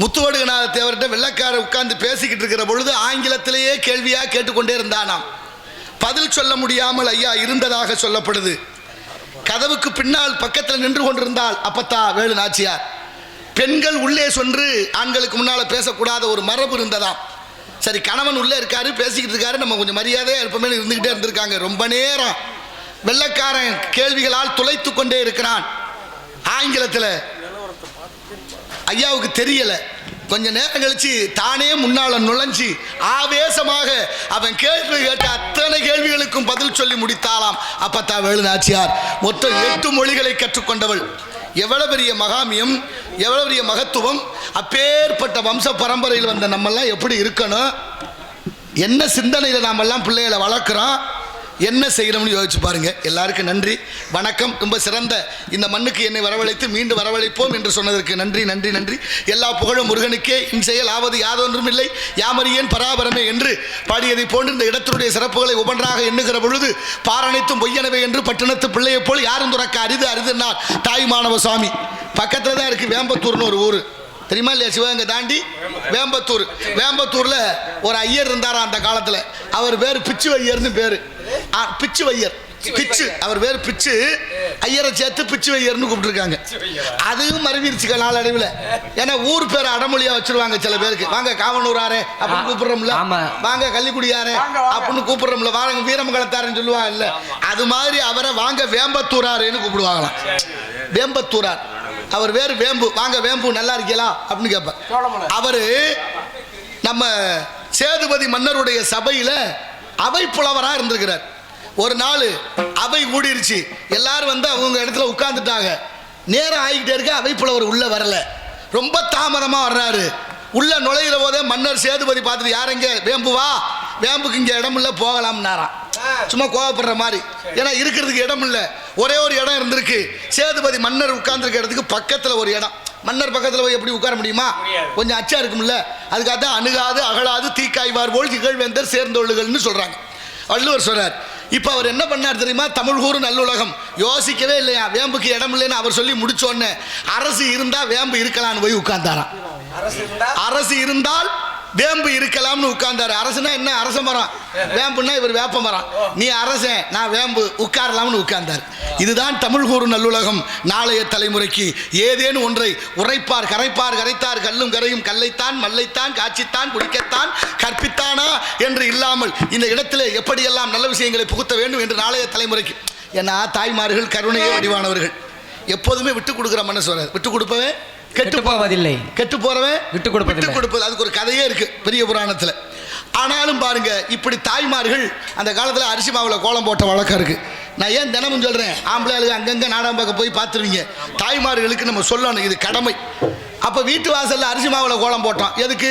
முத்துவடுகநாத தேவர்கிட்ட வெள்ளக்கார உட்கார்ந்து பேசிக்கிட்டு இருக்கிற பொழுது ஆங்கிலத்திலேயே கேள்வியா கேட்டுக்கொண்டே இருந்தானாம். பதில் சொல்ல முடியாமல் ஐயா இருந்ததாக சொல்லப்படுது. கதவுக்கு பின்னால் பக்கத்தில் நின்று கொண்டிருந்தால் அப்பத்தா வேலு நாச்சியார் பெண்கள் உள்ளே சென்று ஆண்களுக்கு முன்னால் பேசக்கூடாத ஒரு மரபு இருந்ததாம். சரி கணவன் உள்ளே இருக்காரு பேசிக்கிட்டு இருக்காரு நம்ம கொஞ்சம் மரியாதையாக இருப்போமே இருந்துக்கிட்டே இருந்திருக்காங்க. ரொம்ப நேரம் வெள்ளக்காரன் கேள்விகளால் துளைத்து கொண்டே இருக்கிறான். ஆங்கிலத்தில் ஐயாவுக்கு தெரியலை. கொஞ்ச நேரம் கழிச்சு தானே முன்னால நுழைஞ்சு ஆவேசமாக அவன் கேள்வி கேட்ட அத்தனை கேள்விகளுக்கும் பதில் சொல்லி முடித்தாலாம் அப்பத்தா வேலுநாச்சியார் மொத்தம் எட்டு மொழிகளை கற்றுக்கொண்டவள். எவ்வளவு பெரிய மகாமியம் எவ்வளவு பெரிய மகத்துவம் அப்பேற்பட்ட வம்ச பரம்பரையில் வந்த நம்மெல்லாம் எப்படி இருக்கணும்? என்ன சிந்தனையில் நாமெல்லாம் பிள்ளைகளை வளர்க்குறோம்? என்ன செய்கிறோம்னு யோசிச்சு பாருங்க. எல்லாருக்கும் நன்றி. வணக்கம். ரொம்ப சிறந்த இந்த மண்ணுக்கு என்னை வரவழைத்து மீண்டும் வரவழைப்போம் என்று சொன்னதற்கு நன்றி நன்றி நன்றி. எல்லா புகழும் முருகனுக்கே. இன் செயல் ஆவது யாதொன்றும் இல்லை. யாமறியேன் பராபரமே என்று பாடியதை போன்று இந்த இடத்தினுடைய சிறப்புகளை ஒவ்வொன்றாக எண்ணுகிற பொழுது பாரணைத்தும் பொய்யனவை என்று பட்டினத்து பிள்ளையைப் போல் யாரும் துறக்க அரிது அரிதுன்னார் தாய் மாணவ சுவாமி பக்கத்தில் தான் இருக்கு வேம்பத்தூர்னு ஒரு ஊர். தெரியுமா இல்லையா சிவகங்கை தாண்டி? வேம்பத்தூர். வேம்பத்தூரில் ஒரு ஐயர் இருந்தாரா அந்த காலத்தில்? அவர் பேர் பிச்சு வையர்னு பேர். பிச்சு வையர். பிச்சு அவர் பேர் பிச்சு. ஐயரை சேர்த்து பிச்சு வையர்னு கூப்பிட்டுருக்காங்க. அதுவும் மறைவிருச்சுக்க நாளடைவில். ஏன்னா ஊர் பேரை அடமொழியா வச்சிருவாங்க சில பேருக்கு. வாங்க காவனூராரே அப்படின்னு கூப்பிடுறோம்ல. வாங்க கள்ளிக்குடியாரே அப்படின்னு கூப்பிடுறோம்ல. வாங்க வீரமங்கலத்தாரன்னு சொல்லுவாங்க இல்ல அது மாதிரி அவரை வாங்க வேம்பத்தூராரேன்னு கூப்பிடுவாங்களாம். வேம்பத்தூரார். அவர் வேறு வேம்பு. வாங்க வேம்பு நல்லா இருக்கீங்களா? அப்படின்னு கேட்பார் அவரு நம்ம சேதுபதி மன்னருடைய சபையில அவை புலவரா இருந்திருக்கிறார். ஒரு நாள் அவை கூடிருச்சு எல்லாரும் வந்து அவங்க இடத்துல உட்கார்ந்துட்டாங்க. நேரம் ஆகிக்கிட்டே இருக்க அவை புலவர் உள்ள வரல. ரொம்ப தாமதமா வர்றாரு. உள்ள நுழையிற போதே மன்னர் சேதுபதி பார்த்துட்டு யாரெங்க வேம்புவா வேம்புக்கு இங்க இடம் இல்ல போகலாம்னாராம். சும்மா கோவப்படுற மாதிரி. ஏன்னா இருக்கிறதுக்கு இடம் இல்லை ஒரே ஒரு இடம் இருந்திருக்கு. சேதுபதி மன்னர் உட்கார்ந்துருக்க இடத்துக்கு பக்கத்தில் ஒரு இடம். மன்னர் பக்கத்தில் போய் எப்படி உட்கார முடியுமா? கொஞ்சம் அச்சா இருக்கும்ல. அதுக்காக தான் அணுகாது அகலாது தீக்காய்வார் போல் திகழ்வேந்தர் சேர்ந்தொள்ளுகள்னு சொல்றாங்க. வள்ளுவர் சொல்றார் இப்போ அவர் என்ன பண்ணார் தெரியுமா? தமிழ் கூறு நல்லுலகம் யோசிக்கவே இல்லையா? வேம்புக்கு இடம் இல்லைன்னு அவர் சொல்லி முடிச்சோன்னே அரசு இருந்தா வேம்பு இருக்கலாம்னு போய் உட்கார்ந்தாராம். அரசு இருந்தால் வேம்பு இருக்கலாம்னு உட்கார்ந்தாரு. அரசுனா என்ன? அரச மரம். வேம்புனா இவர் வேப்ப மரம். நீ அரசன் நான் வேம்பு. உட்காரலாம்னு உட்கார்ந்தார். இதுதான் தமிழ் கூறு நல்லுலகம். நாளைய தலைமுறைக்கு ஏதேனும் ஒன்றை உரைப்பார் கரைப்பார் கரைத்தார் கல்லும் கரையும் கல்லைத்தான் மல்லைத்தான் காட்சித்தான் குடிக்கத்தான் கற்பித்தானா என்று இல்லாமல் இந்த இடத்திலே எப்படியெல்லாம் நல்ல விஷயங்களை புகுத்த வேண்டும் என்று நாளைய தலைமுறைக்கு? ஏன்னா தாய்மார்கள் கருணையே வடிவானவர்கள். எப்போதுமே விட்டு கொடுக்குற மனசு வராது. விட்டு கொடுப்பவே கெட்டு போவதில்லை கெட்டு போறவன் விட்டு கொடுப்பதில்லை. விட்டு கொடுப்பது. அதுக்கு ஒரு கதையே இருக்கு பெரிய புராணத்துல. ஆனாலும் பாருங்க இப்படி தாய்மார்கள் அந்த காலத்துல அரிசி மாவுல கோலம் போட்ட வழக்கம் இருக்கு. நான் ஏன் தினமும் சொல்றேன் ஆம்பளை அங்கங்க நாடகம் பார்க்க போய் பார்த்துருவீங்க. தாய்மார்களுக்கு நம்ம சொல்லணும் இது கடமை. அப்ப வீட்டு வாசல்ல அரிசி மாவுல கோலம் போட்டோம். எதுக்கு?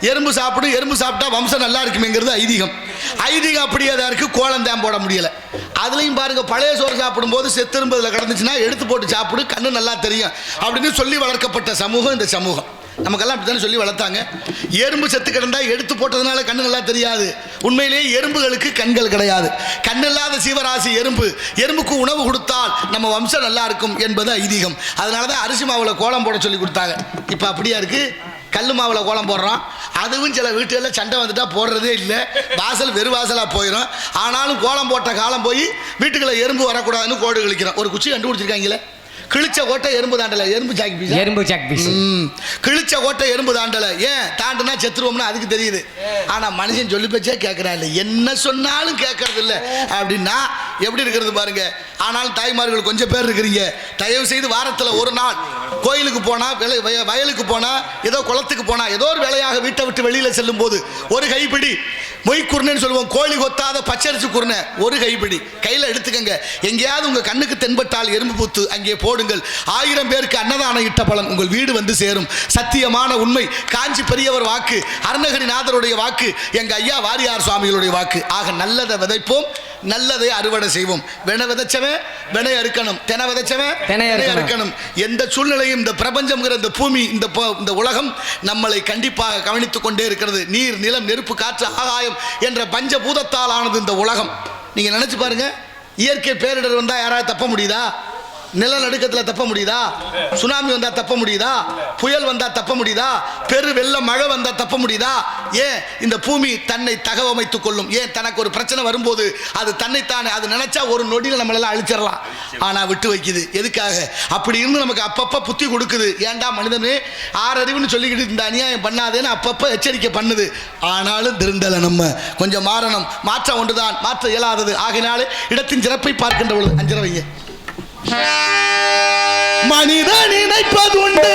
எறும்பு சாப்பிடும் எறும்பு சாப்பிட்டா வம்சம் நல்லா இருக்குமேங்கிறது ஐதீகம். ஐதீகம் அப்படியே தான் இருக்குது கோலம் தான் போட முடியலை. அதுலேயும் பாருங்க பழைய சோறு சாப்பிடும்போது செத்தெரும்புதில் கிடந்துச்சுன்னா எடுத்து போட்டு சாப்பிடு கண்ணு நல்லா தெரியும் அப்படின்னு சொல்லி வளர்க்கப்பட்ட சமூகம் இந்த சமூகம். நமக்கெல்லாம் அப்படித்தானே சொல்லி வளர்த்தாங்க. எறும்பு செத்து கிடந்தா எடுத்து போட்டதுனால கண்ணு நல்லா தெரியாது. உண்மையிலேயே எறும்புகளுக்கு கண்கள் கிடையாது. கண்ணில்லாத சீவராசி எறும்பு எறும்புக்கு உணவு கொடுத்தால் நம்ம வம்சம் நல்லா இருக்கும் என்பது ஐதீகம். அதனால தான் அரிசி மாவுல கோலம் போட சொல்லி கொடுத்தாங்க. இப்போ அப்படியா இருக்குது கல் மாவில் கோலம் போடுறோம். அதுவும் சில வீட்டுகளில் சண்டை வந்துட்டால் போடுறதே இல்லை. வாசல் வெறு வாசலாக போயிடும் ஆனாலும் கோலம் போட்ட காலம் போய் வீட்டுக்குள்ளே எறும்பு வரக்கூடாதுன்னு கோடு கழிக்கிறோம். ஒரு குச்சி கண்டுபிடிச்சிருக்காங்களே? கிழிச்ச கோட்டை எறும்பு தாண்டல எறும்பு சாக்கி பீஸா? எறும்பு சாக் பீஸ். கிழிச்ச கோட்டை எறும்பு தாண்டல. ஏன் தாண்டுனா செத்துருவோம்னு அதுக்கு தெரியுது. ஆனா மனுஷன் சொல்லி பேச்சே கேட்கறான் இல்லை. என்ன சொன்னாலும் கேட்கறது இல்லை. அப்படின்னா எப்படி இருக்கிறது பாருங்க? ஆனாலும் தாய்மார்கள் கொஞ்சம் பேர் இருக்கிறீங்க. தயவு செய்து வாரத்துல ஒரு நாள் கோயிலுக்கு போனா வய- வயலுக்கு போனா ஏதோ குளத்துக்கு போனா ஏதோ ஒரு வேலையாக வீட்டை விட்டு வெளியில செல்லும் போது ஒரு கைப்பிடி மொய்குர்ணுன்னு சொல்லுவோம். கோழி கொத்தாத பச்சரிசி குருணை. ஒரு கைப்பிடி. கையில் எடுத்துக்கங்க. எங்கேயாவது உங்கள் கண்ணுக்கு தென்பட்டால் எறும்பு பூத்து அங்கே போடுங்கள். ஆயிரம் பேருக்கு அன்னதானம் இட்ட பலன் உங்கள் வீடு வந்து சேரும். சத்தியமான உண்மை. காஞ்சி பெரியவர் வாக்கு அருணகிரிநாதருடைய வாக்கு எங்கள் ஐயா வாரியார் சுவாமிகளுடைய வாக்கு. ஆக நல்லதை விதைப்போம். நல்லதை அறுவடை செய்வோம். வென விதைச்சவன் வினை அறுக்கணும். தென விதைச்சவன் தினை அறுக்கணும். எந்த சூழ்நிலையும் இந்த பிரபஞ்சம்ங்கிற இந்த பூமி இந்த இந்த உலகம் நம்மளை கண்டிப்பாக கவனித்துக் கொண்டே இருக்கிறது. நீர் நிலம் நெருப்பு காற்று ஆகாயம் என்ற பஞ்சபூதத்தால் ஆனது இந்த உலகம். நீங்க நினைச்சு பாருங்க. இயற்கை பேரிடர் வந்தா யாராவது தப்ப முடியுதா? நிலநடுக்கத்தில் தப்ப முடியுதா? சுனாமி வந்தால் தப்ப முடியுதா? புயல் வந்தால் தப்ப முடியுதா? பெரு வெள்ள மழை வந்தால் தப்ப முடியுதா? ஏன் இந்த பூமி தன்னை தகவமைத்துக் கொள்ளும்? ஏன் தனக்கு ஒரு பிரச்சனை வரும்போது அது தன்னைத்தானே அது நினைச்சா ஒரு நொடியில் நம்மளெல்லாம் அழிச்சிடலாம். ஆனால் விட்டு வைக்குது. எதுக்காக? அப்படி இருந்து நமக்கு அப்பப்போ புத்தி கொடுக்குது. ஏன்டா மனிதனு? ஆறறிவுன்னு சொல்லிக்கிட்டு இந்த அநியாயம் பண்ணாதேன்னு அப்பப்போ எச்சரிக்கை பண்ணுது. ஆனாலும் திருந்தலை நம்ம. கொஞ்சம் மாறணும். மாற்றம் ஒன்றுதான். மாற்ற இயலாதது. ஆகினாலே இடத்தின் சிறப்பை பார்க்கின்ற பொழுது அஞ்சரை மனிதன் நினைப்பதுண்டு